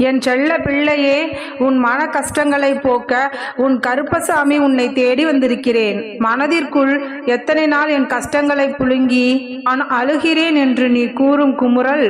என் செல்ல பிள்ளையே உன் மன கஷ்டங்களை போக்க உன் கருப்பசாமி உன்னை தேடி வந்திருக்கிறேன். மனதிற்குள் எத்தனை நாள் என் கஷ்டங்களை புழுங்கி நான் அழுகிறேன் என்று நீ கூறும் குமுறல்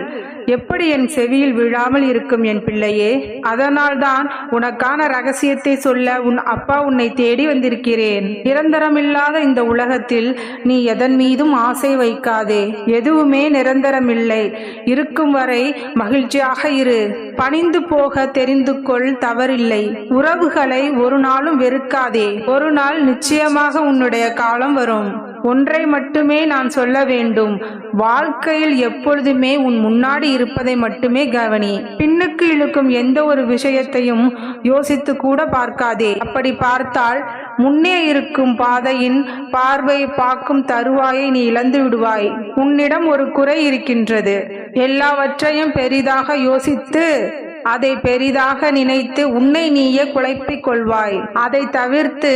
எப்படி என் செவியில் விழாமல் இருக்கும் என் பிள்ளையே? அதனால்தான் உனக்கான ரகசியத்தை சொல்ல உன் அப்பா உன்னை தேடி வந்திருக்கிறேன். நிரந்தரமில்லாத இந்த உலகத்தில் நீ எதன் மீதும் ஆசை வைக்காதே. எதுவுமே நிரந்தரமில்லை. இருக்கும் வரை மகிழ்ச்சியாக இரு. பணிந்து போக தெரிந்து கொள் தவறில்லை. உறவுகளை ஒரு நாளும் வெறுக்காதே. ஒரு நாள் நிச்சயமாக உன்னுடைய காலம் வரும். ஒன்றை மட்டுமே நான் சொல்ல வேண்டும். வாழ்க்கையில் எப்பொழுதுமே உன் முன்னாடி இருப்பதை மட்டுமே கவனி. பின்னுக்கு இழுக்கும் எந்த ஒரு விஷயத்தையும் யோசித்து கூட பார்க்காதே. அப்படி பார்த்தால் முன்னே இருக்கும் பாதையின் பார்வையை பார்க்கும் தருவாயை நீ இழந்து விடுவாய். உன்னிடம் ஒரு குறை இருக்கின்றது. எல்லாவற்றையும் பெரிதாக யோசித்து அதை பெரிதாக நினைத்து உன்னை நீயே குழப்பிக் கொள்வாய். அதை தவிர்த்து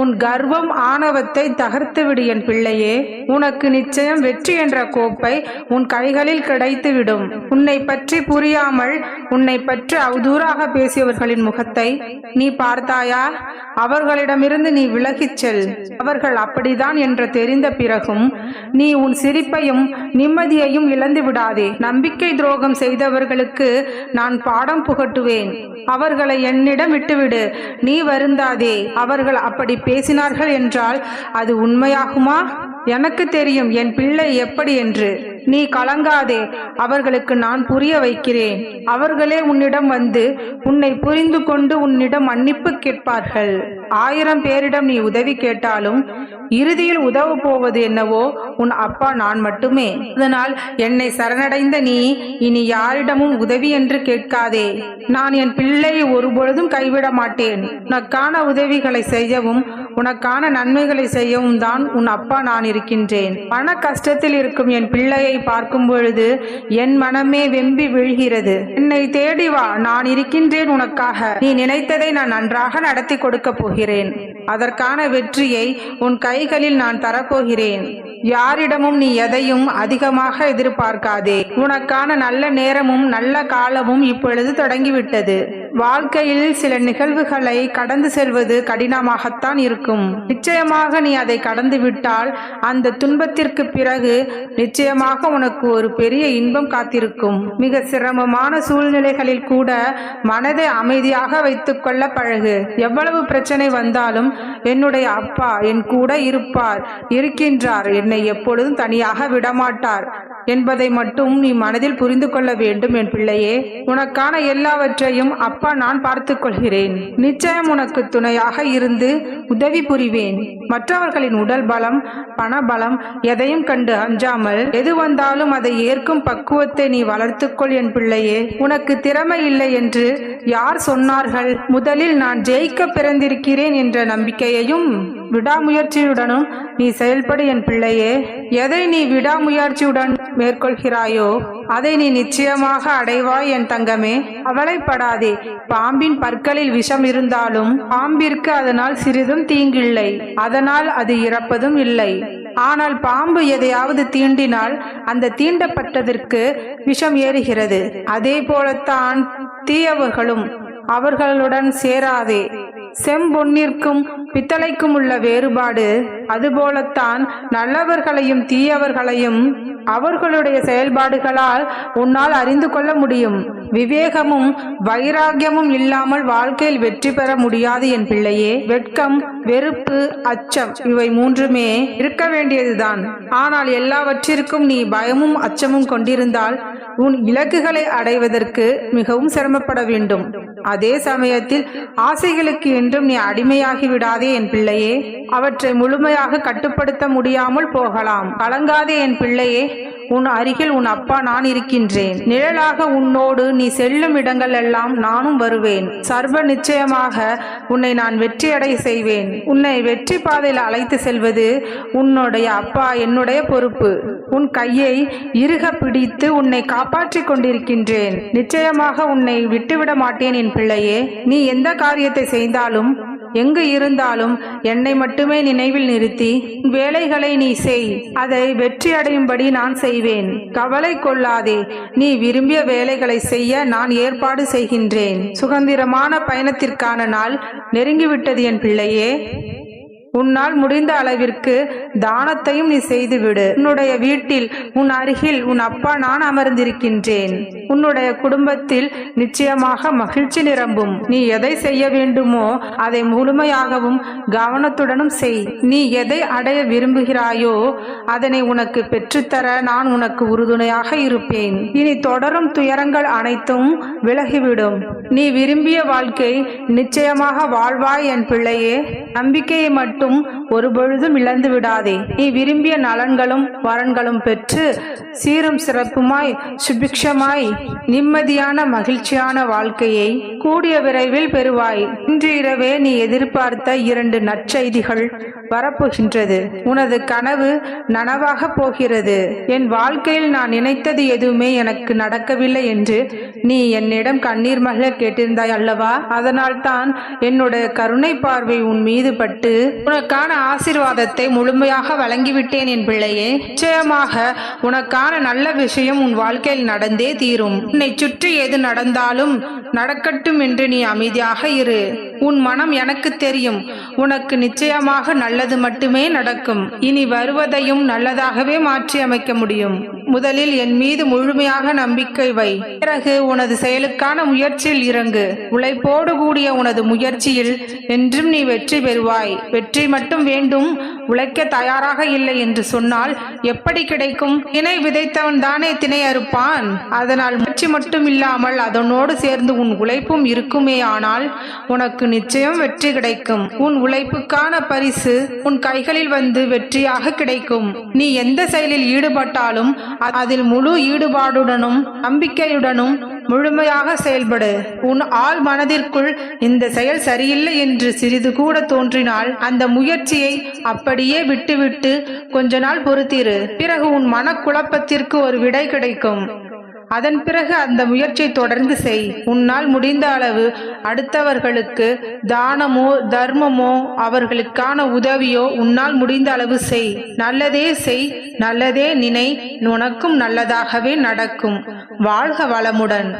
உன் கர்வம் ஆணவத்தை தகர்த்து விடு என் பிள்ளையே. உனக்கு நிச்சயம் வெற்றி என்ற கோப்பை உன் கைகளில் கிடைத்துவிடும். உன்னை பற்றி புரியாமல் உன்னை பற்றி அவதூறாக பேசியவர்களின் முகத்தை நீ பார்த்தாயா? அவர்களிடமிருந்து நீ விலகிச் செல். அவர்கள் அப்படிதான் என்று தெரிந்த பிறகும் நீ உன் சிரிப்பையும் நிம்மதியையும் இழந்து விடாதே நம்பிக்கை துரோகம் செய்தவர்களுக்கு நான் பாடம் புகட்டுவேன். அவர்களை என்னிடம் விட்டுவிடு. நீ வருந்தாதே. அவர்கள் அப்படி பேசினார்கள் என்றால் அது உண்மையாகுமா? எனக்கு தெரியும் என் பிள்ளை எப்படி என்று. நீ கலங்காதே. அவர்களுக்கு நான் புரிய வைக்கிறேன். அவர்களே உன்னிடம் வந்து உன்னை புரிந்து கொண்டு உன்னிடம் மன்னிப்பு கேட்பார்கள். ஆயிரம் பேரிடம் நீ உதவி கேட்டாலும் இறுதியில் உதவ போவது என்னவோ உன் அப்பா நான் மட்டுமே. அதனால் என்னை சரணடைந்த நீ இனி யாரிடமும் உதவி என்று கேட்காதே. நான் என் பிள்ளையை ஒருபொழுதும் கைவிட மாட்டேன். உனக்கான உதவிகளை செய்யவும் உனக்கான நன்மைகளை செய்யவும் தான் உன் அப்பா நான் இருக்கின்றேன். பண கஷ்டத்தில் இருக்கும் என் பிள்ளையை பார்க்கும் பொழுது என் மனமே வெம்பி விழுகிறது. என்னை தேடி வா நான் இருக்கின்றேன் உனக்காக. நீ நினைத்ததை நான் நன்றாக நடத்தி கொடுக்க போகிறேன். அதற்கான வெற்றியை உன் கைகளில் நான் தரப்போகிறேன். யாரிடமும் நீ எதையும் அதிகமாக எதிர்பார்க்காதே. உனக்கான நல்ல நேரமும் நல்ல காலமும் இப்பொழுது தொடங்கிவிட்டது. வாழ்க்கையில் சில நிகழ்வுகளை கடந்து செல்வது கடினமாகத்தான் இருக்கும். நிச்சயமாக நீ அதை கடந்து விட்டால் அந்த துன்பத்திற்கு பிறகு நிச்சயமாக உனக்கு ஒரு பெரிய இன்பம் காத்திருக்கும். மிக சிரமமான சூழ்நிலைகளில் கூட மனதை அமைதியாக வைத்துக் கொள்ள பழகு. எவ்வளவு பிரச்சனை வந்தாலும் என்னுடைய அப்பா என் கூட இருப்பார் இருக்கின்றார் என்னை எப்பொழுதும் தனியாக விடமாட்டார். என்பதை மட்டும் நீ மனதில் புரிந்து கொள்ள வேண்டும் என் பிள்ளையே. உனக்கான எல்லாவற்றையும் அப்பா நான் பார்த்துக் கொள்கிறேன். நிச்சயம் உனக்கு துணையாக இருந்து உதவி புரிவேன். மற்றவர்களின் உடல் பலம் பணபலம் எதையும் கண்டு அஞ்சாமல் எது வந்தாலும் அதை ஏற்கும் பக்குவத்தை நீ வளர்த்துக்கொள் என் பிள்ளையே. உனக்கு திறமை இல்லை என்று யார் சொன்னார்கள்? முதலில் நான் ஜெயிக்க பிறந்திருக்கிறேன் என்ற நம்பிக்கையையும் விடாமுயற்சியுடனும் நீ செயல்படு என் பிள்ளையே. எதை நீ விடாமுயற்சியுடன் மேற்கொள்கிறாயோ அதை நீ நிச்சயமாக அடைவாய் என் தங்கமே. அவளைப்படாதே பாம்பின் பற்களில் விஷம் இருந்தாலும் பாம்பிற்கு அதனால் சிறிதும் தீங்கில்லை. அதனால் அது இறப்பதும் இல்லை. ஆனால் பாம்பு எதையாவது தீண்டினால் அந்த தீண்டப்பட்டதற்கு விஷம் ஏறுகிறது. அதே போலத்தான் தீயவர்களும் அவர்களுடன் சேராதே. செம்பொன்னிற்கும் பித்தளைக்கும் உள்ள வேறுபாடு அதுபோலத்தான் நல்லவர்களையும் தீயவர்களையும் அவர்களுடைய செயல்பாடுகளால் உன்னால் அறிந்து கொள்ள முடியும். விவேகமும் வைராகியமும் இல்லாமல் வாழ்க்கையில் வெற்றி பெற முடியாது என் பிள்ளையே. வெட்கம் வெறுப்பு அச்சம் இவை மூன்றுமே இருக்க வேண்டியதுதான். ஆனால் எல்லாவற்றிற்கும் நீ பயமும் அச்சமும் கொண்டிருந்தால் உன் இலக்குகளை அடைவதற்கு மிகவும் சிரமப்பட வேண்டும். அதே சமயத்தில் ஆசைகளுக்கு என்றும் நீ அடிமையாகி விடாதே என் பிள்ளையே. அவற்றை முழுமையாக கட்டுப்படுத்த முடியாமல் போகலாம். கலங்காதே என் பிள்ளையே. உன் அருகில் உன் அப்பா நான் இருக்கின்றேன். நிழலாக உன்னோடு நீ செல்லும் இடங்கள் எல்லாம் நானும் வருவேன். சர்வ நிச்சயமாக உன்னை நான் வெற்றியடை செய்வேன். உன்னை வெற்றி பாதையில் அழைத்து செல்வது உன்னுடைய அப்பா என்னுடைய பொறுப்பு. உன் கையை இருக பிடித்து உன்னை காப்பாற்றிக் கொண்டிருக்கின்றேன். நிச்சயமாக உன்னை விட்டுவிட மாட்டேன் என் பிள்ளையே. நீ எந்த காரியத்தை செய்தாலும் எங்கு இருந்தாலும் என்னை மட்டுமே நினைவில் நிறுத்தி வேலைகளை நீ செய். அதை வெற்றி அடையும்படி நான் செய்வேன். கவலை கொள்ளாதே. நீ விரும்பிய வேலைகளை செய்ய நான் ஏற்பாடு செய்கின்றேன். சுதந்திரமான பயணத்திற்கான நாள் நெருங்கிவிட்டது என் பிள்ளையே. உன்னால் முடிந்த அளவிற்கு தானத்தையும் நீ செய்துவிடு. உன்னுடைய வீட்டில் உன் அருகில் உன் அப்பா நான் அமர்ந்திருக்கின்றேன். உன்னுடைய குடும்பத்தில் நிச்சயமாக மகிழ்ச்சி நிரம்பும். நீ எதை செய்ய வேண்டுமோ அதை முழுமையாகவும் கவனத்துடனும் செய். நீ எதை அடைய விரும்புகிறாயோ அதனை உனக்கு பெற்றுத்தர நான் உனக்கு உறுதுணையாக இருப்பேன். இனி தொடரும் துயரங்கள் அனைத்தும் விலகிவிடும். நீ விரும்பிய வாழ்க்கை நிச்சயமாக வாழ்வாய் என் பிள்ளையே. நம்பிக்கையை மட்டும் ஒருபொழுதும் இழந்து விடாதே. நீ விரும்பிய நலன்களும் வரன்களும் பெற்று சீரும் சிறப்புமாய் சுபிக்ஷமாய் நிம்மதியான மகிழ்ச்சியான வாழ்க்கையை கூடிய விரைவில் பெறுவாய். இன்று இரவே நீ எதிர்பார்த்த இரண்டு நற்செய்திகள் வரப்போகின்றது. உனது கனவு நனவாக போகிறது. என் வாழ்க்கையில் நான் நினைத்தது எதுவுமே எனக்கு நடக்கவில்லை என்று நீ என்னிடம் கண்ணீர் மகள கேட்டிருந்தாய் அல்லவா? அதனால் தான் என்னுடைய கருணை பார்வை உன் மீது பட்டு உனக்கான ஆசிர்வாதத்தை முழுமையாக வழங்கிவிட்டேன் என் பிள்ளையே. நிச்சயமாக உனக்கான நல்ல விஷயம் உன் வாழ்க்கையில் நடந்தே தீரும். உன்னை சுற்றி எது நடந்தாலும் நடக்கட்டும் என்று நீ அமைதியாக இரு. உன் மனம் எனக்கு தெரியும். உனக்கு நிச்சயமாக நல்லது மட்டுமே நடக்கும். இனி வருவதையும் நல்லதாகவே மாற்றி அமைக்க முடியும். முதலில் என் மீது முழுமையாக நம்பிக்கை வை. பிறகு உனது செயலுக்கான முயற்சியில் இறங்கு. உழைப்போடு கூடிய உனது முயற்சியில் என்றும் நீ வெற்றி பெறுவாய். வெற்றி மட்டும் வேண்டும். உழைக்க தயாராக இல்லை என்று சொன்னால் எப்படி கிடைக்கும்? திணை விதைத்தவன் தானே திணை அறுப்பான். அதனால் முயற்சி மட்டும் இல்லாமல் அதனோடு சேர்ந்து உன் உழைப்பும் இருக்குமே ஆனால் உனக்கு நிச்சயம் வெற்றி கிடைக்கும். உன் உழைப்புக்கான பரிசு உன் கைகளில் வந்து வெற்றியாக கிடைக்கும். நீ எந்த செயலில் ஈடுபட்டாலும் அதில் முழு ஈடுபாடுடனும் நம்பிக்கையுடனும் முழுமையாக செயல்படு. உன் ஆள் மனதிற்குள் இந்த செயல் சரியில்லை என்று சிறிது கூட தோன்றினால் அந்த முயற்சியை அப்படியே விட்டுவிட்டு கொஞ்ச நாள் பொறுத்திரு. பிறகு உன் மனக்குழப்பத்திற்கு ஒரு விடை கிடைக்கும். அதன் பிறகு அந்த முயற்சியை தொடர்ந்து செய். உன்னால் முடிந்த அளவு அடுத்தவர்களுக்கு தானமோ தர்மமோ அவர்களுக்கான உதவியோ உன்னால் முடிந்த அளவு செய். நல்லதே செய் நல்லதே நினை உனக்கும் நல்லதாகவே நடக்கும். வாழ்க வளமுடன்.